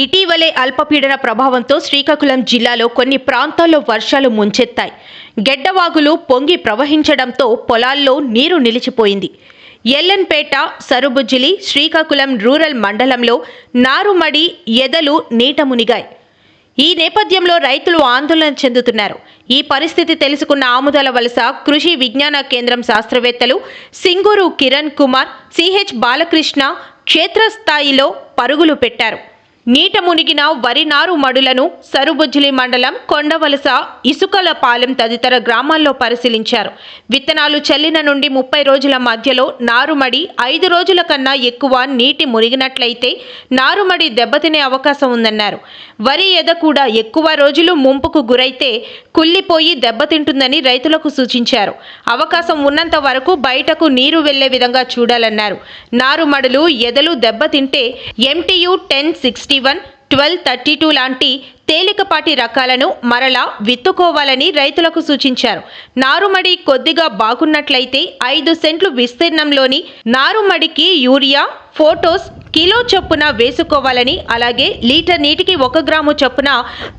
ఇటీవలే అల్పపీడన ప్రభావంతో శ్రీకాకుళం జిల్లాలో కొన్ని ప్రాంతాల్లో వర్షాలు ముంచెత్తాయి. గెడ్డవాగులు పొంగి ప్రవహించడంతో పొలాల్లో నీరు నిలిచిపోయింది. ఎల్లన్పేట సరుబుజ్జిలి శ్రీకాకుళం రూరల్ మండలంలో నారుమడి ఎదలు నీట మునిగాయి. ఈ నేపథ్యంలో రైతులు ఆందోళన చెందుతున్నారు. ఈ పరిస్థితి తెలుసుకున్న ఆముదాల వలస కృషి విజ్ఞాన కేంద్రం శాస్త్రవేత్తలు సింగూరు కిరణ్ కుమార్ సిహెచ్ బాలకృష్ణ క్షేత్రస్థాయిలో పరుగులు పెట్టారు. నీట మునిగిన వరి నారు మడులను సరుబుజ్జిలి మండలం కొండవలస ఇసుకలపాలెం తదితర గ్రామాల్లో పరిశీలించారు. విత్తనాలు చల్లిన నుండి ముప్పై రోజుల మధ్యలో నారుమడి ఐదు రోజుల కన్నా ఎక్కువ నీటి మునిగినట్లయితే నారుమడి దెబ్బతినే అవకాశం ఉందన్నారు. వరి ఎద కూడా ఎక్కువ రోజులు ముంపుకు గురైతే కుళ్ళిపోయి దెబ్బతింటుందని రైతులకు సూచించారు. అవకాశం ఉన్నంత వరకు బయటకు నీరు వెళ్ళే విధంగా చూడాలన్నారు. నారుమడులు ఎదలు దెబ్బతింటే MTU ten sixty one twelve thirty two లాంటి తేలికపాటి రకాలను మరలా విత్తుకోవాలని రైతులకు సూచించారు. నారుమడి కొద్దిగా బాగున్నట్లయితే ఐదు సెంట్లు విస్తీర్ణంలోని నారుమడికి యూరియా ఫోటోస్ కిలో చొప్పున వేసుకోవాలని అలాగే లీటర్ నీటికి ఒక గ్రాము చొప్పున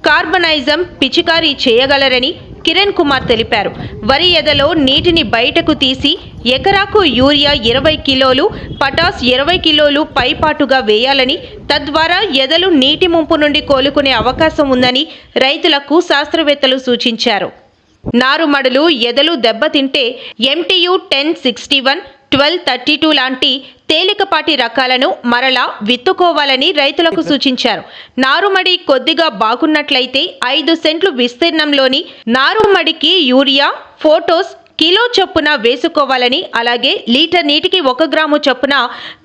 కార్బనైజం పిచికారీ చేయగలరని కిరణ్ కుమార్ తెలిపారు. వరి ఎదలో నీటిని బయటకు తీసి ఎకరాకు యూరియా ఇరవై కిలోలు పటాస్ ఇరవై కిలోలు పైపాటుగా వేయాలని తద్వారా ఎదలు నీటి ముంపు నుండి కోలుకునే అవకాశం ఉందని రైతులకు శాస్త్రవేత్తలు సూచించారు. నారుమడులు ఎదలు దెబ్బతింటే MTU ten sixty one twelve thirty two లాంటి తేలికపాటి రకాలను మరలా విత్తుకోవాలని రైతులకు సూచించారు. నారుమడి కొద్దిగా బాగున్నట్లయితే ఐదు సెంట్లు విస్తీర్ణంలోని నారుమడికి యూరియా ఫోటోస్ కిలో చొప్పున వేసుకోవాలని అలాగే లీటర్ నీటికి ఒక గ్రాము చొప్పున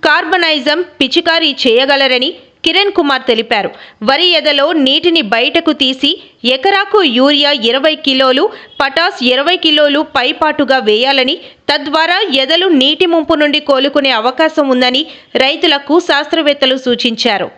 కార్బనైజం పిచికారీ చేయగలరని కిరణ్ కుమార్ తెలిపారు. వరి ఎదలో నీటిని బయటకు తీసి ఎకరాకు యూరియా ఇరవై కిలోలు పటాస్ ఇరవై కిలోలు పైపాటుగా వేయాలని తద్వారా ఎదలు నీటి ముంపు నుండి కోలుకునే అవకాశం ఉందని రైతులకు శాస్త్రవేత్తలు సూచించారు.